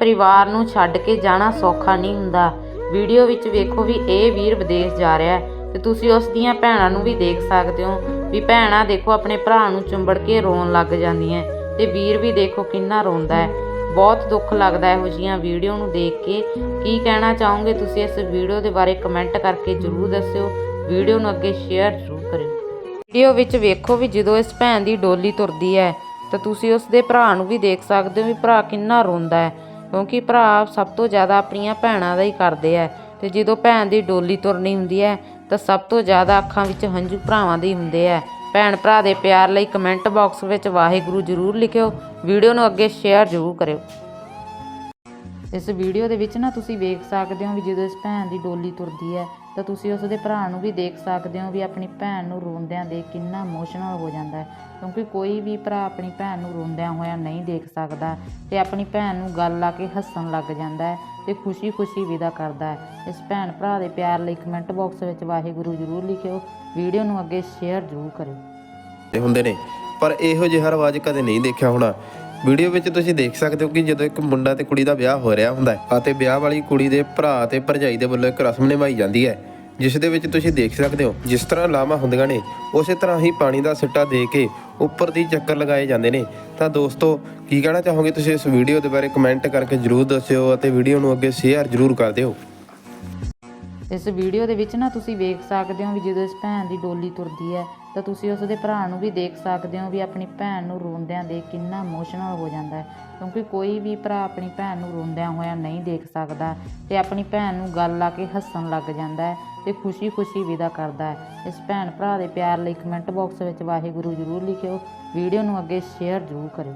ਪਰਿਵਾਰ ਨੂੰ ਛੱਡ ਕੇ ਜਾਣਾ ਸੌਖਾ ਨਹੀਂ ਹੁੰਦਾ। ਵੀਡੀਓ ਵਿੱਚ ਵੇਖੋ ਵੀ ਇਹ ਵੀਰ ਵਿਦੇਸ਼ ਜਾ ਰਿਹਾ ਹੈ ਤੇ ਤੁਸੀਂ ਉਸ ਦੀਆਂ ਭੈਣਾਂ ਨੂੰ ਵੀ ਦੇਖ ਸਕਦੇ ਹੋ ਵੀ ਭੈਣਾਂ ਦੇਖੋ ਆਪਣੇ ਭਰਾ ਨੂੰ ਚੁੰਬੜ ਕੇ ਰੋਣ ਲੱਗ ਜਾਂਦੀਆਂ ਤੇ ਵੀਰ ਵੀ ਦੇਖੋ ਕਿੰਨਾ ਰੋਂਦਾ ਹੈ। ਬਹੁਤ ਦੁੱਖ ਲੱਗਦਾ ਇਹੋ ਜਿਹੀਆਂ ਵੀਡੀਓ ਨੂੰ ਦੇਖ ਕੇ। ਕੀ ਕਹਿਣਾ ਚਾਹੋਗੇ ਤੁਸੀਂ ਇਸ ਵੀਡੀਓ ਦੇ ਬਾਰੇ ਕਮੈਂਟ ਕਰਕੇ ਜਰੂਰ ਦੱਸਿਓ। ਵੀਡੀਓ ਨੂੰ ਅੱਗੇ ਸ਼ੇਅਰ ਜਰੂਰ ਕਰਿਓ। ਵੀਡੀਓ ਵਿੱਚ ਵੇਖੋ ਵੀ ਜਦੋਂ ਇਸ ਭੈਣ ਦੀ ਡੋਲੀ ਤੁਰਦੀ ਹੈ ਤਾਂ ਤੁਸੀਂ ਉਸ ਦੇ ਭਰਾ ਨੂੰ ਵੀ ਦੇਖ ਸਕਦੇ ਹੋ ਵੀ ਭਰਾ ਕਿੰਨਾ ਰੋਂਦਾ ਹੈ। ਕਿਉਂਕਿ ਭਰਾ ਸਭ ਤੋਂ ਜ਼ਿਆਦਾ ਆਪਣੀਆਂ ਭੈਣਾਂ ਦਾ ਹੀ ਕਰਦੇ ਆ। ਤੇ ਜਦੋਂ ਭੈਣ ਦੀ ਡੋਲੀ ਤੁਰਨੀ ਹੁੰਦੀ ਹੈ, ਤਾਂ ਸਭ ਤੋਂ ਜ਼ਿਆਦਾ ਅੱਖਾਂ ਵਿੱਚ ਹੰਝੂ ਭਰਾਵਾਂ ਦੇ ਹੀ ਹੁੰਦੇ ਆ। ਭੈਣ ਭਰਾ ਦੇ ਪਿਆਰ ਲਈ ਕਮੈਂਟ ਬਾਕਸ ਵਿੱਚ ਵਾਹਿਗੁਰੂ ਜ਼ਰੂਰ ਲਿਖਿਓ। ਵੀਡੀਓ ਨੂੰ ਅੱਗੇ ਸ਼ੇਅਰ ਜ਼ਰੂਰ ਕਰਿਓ। ਇਸ ਵੀਡੀਓ ਦੇ ਵਿੱਚ ਨਾ ਤੁਸੀਂ ਵੇਖ ਸਕਦੇ ਹੋ ਵੀ ਜਦੋਂ ਇਸ ਭੈਣ ਦੀ ਡੋਲੀ ਤੁਰਦੀ ਹੈ, ਤਾਂ ਤੁਸੀਂ ਉਸ ਦੇ ਭਰਾ ਨੂੰ ਵੀ ਦੇਖ ਸਕਦੇ ਹੋ ਵੀ ਆਪਣੀ ਭੈਣ ਨੂੰ ਰੋਂਦਿਆਂ ਦੇਖ ਕਿੰਨਾ ਇਮੋਸ਼ਨਲ ਹੋ ਜਾਂਦਾ ਹੈ। ਕਿਉਂਕਿ ਕੋਈ ਵੀ ਭਰਾ ਆਪਣੀ ਭੈਣ ਨੂੰ ਰੋਂਦਿਆਂ ਹੋਇਆਂ ਨਹੀਂ ਦੇਖ ਸਕਦਾ ਤੇ ਆਪਣੀ ਭੈਣ ਨੂੰ ਗੱਲ ਲਾ ਕੇ ਹੱਸਣ ਲੱਗ ਜਾਂਦਾ ਹੈ ਤੇ ਖੁਸ਼ੀ-ਖੁਸ਼ੀ ਵਿਦਾ ਕਰਦਾ ਹੈ। ਇਸ ਭੈਣ ਭਰਾ ਦੇ ਪਿਆਰ ਲਈ ਕਮੈਂਟ ਬਾਕਸ ਵਿੱਚ ਵਾਹਿਗੁਰੂ ਜ਼ਰੂਰ ਲਿਖਿਓ, ਵੀਡੀਓ ਨੂੰ ਅੱਗੇ ਸ਼ੇਅਰ ਜ਼ਰੂਰ ਕਰਿਓ। ਤੇ ਹੁੰਦੇ ਨੇ, ਪਰ ਇਹੋ ਜਿਹਾ ਰਿਵਾਜ ਕਦੇ ਨਹੀਂ ਦੇਖਿਆ ਹੋਣਾ। ਵੀਡੀਓ ਵਿੱਚ ਤੁਸੀਂ ਦੇਖ ਸਕਦੇ ਹੋ ਕਿ ਜਦੋਂ ਇੱਕ ਮੁੰਡਾ ਤੇ ਕੁੜੀ ਦਾ ਵਿਆਹ ਹੋ ਰਿਹਾ ਹੁੰਦਾ ਹੈ ਅਤੇ ਵਿਆਹ ਵਾਲੀ ਕੁੜੀ ਦੇ ਭਰਾ ਤੇ ਭਰਜਾਈ ਦੇ ਵੱਲੋਂ ਇੱਕ ਰਸਮ ਨਿਭਾਈ ਜਾਂਦੀ ਹੈ, ਜਿਸ ਦੇ ਵਿੱਚ ਤੁਸੀਂ ਦੇਖ ਸਕਦੇ ਹੋ ਜਿਸ ਤਰ੍ਹਾਂ ਲਾਵਾਂ ਹੁੰਦੀਆਂ ਨੇ, ਉਸੇ ਤਰ੍ਹਾਂ ਹੀ ਪਾਣੀ ਦਾ ਸਿੱਟਾ ਦੇ ਕੇ ਉੱਪਰ ਦੀ ਚੱਕਰ ਲਗਾਏ ਜਾਂਦੇ ਨੇ। ਤਾਂ ਦੋਸਤੋ, ਕੀ ਕਹਿਣਾ ਚਾਹੋਗੇ ਤੁਸੀਂ ਇਸ ਵੀਡੀਓ ਦੇ ਬਾਰੇ ਕਮੈਂਟ ਕਰਕੇ ਜਰੂਰ ਦੱਸਿਓ ਅਤੇ ਵੀਡੀਓ ਨੂੰ ਅੱਗੇ ਸ਼ੇਅਰ ਜਰੂਰ ਕਰ ਦਿਓ। ਇਸ ਵੀਡੀਓ ਦੇ ਵਿੱਚ ਨਾ ਤੁਸੀਂ ਵੇਖ ਸਕਦੇ ਹੋ ਵੀ ਜਦੋਂ ਇਸ ਭੈਣ ਦੀ ਡੋਲੀ ਤੁਰਦੀ ਹੈ, ਤਾਂ ਤੁਸੀਂ ਉਸ ਦੇ ਭਰਾ ਨੂੰ ਵੀ ਦੇਖ ਸਕਦੇ ਹੋ ਵੀ ਆਪਣੀ ਭੈਣ ਨੂੰ ਰੋਂਦਿਆਂ ਦੇ ਕਿੰਨਾ ਇਮੋਸ਼ਨਲ ਹੋ ਜਾਂਦਾ ਹੈ। ਕਿਉਂਕਿ ਕੋਈ ਵੀ ਭਰਾ ਆਪਣੀ ਭੈਣ ਨੂੰ ਰੋਂਦਿਆਂ ਹੋਇਆ ਨਹੀਂ ਦੇਖ ਸਕਦਾ ਤੇ ਆਪਣੀ ਭੈਣ ਨੂੰ ਗੱਲ ਲਾ ਕੇ ਹੱਸਣ ਲੱਗ ਜਾਂਦਾ ਹੈ ਤੇ ਖੁਸ਼ੀ-ਖੁਸ਼ੀ ਵਿਦਾ ਕਰਦਾ ਹੈ। ਇਸ ਭੈਣ ਭਰਾ ਦੇ ਪਿਆਰ ਲਈ ਕਮੈਂਟ ਬਾਕਸ ਵਿੱਚ ਵਾਹਿਗੁਰੂ ਜ਼ਰੂਰ ਲਿਖਿਓ। ਵੀਡੀਓ ਨੂੰ ਅੱਗੇ ਸ਼ੇਅਰ ਜ਼ਰੂਰ ਕਰਿਓ।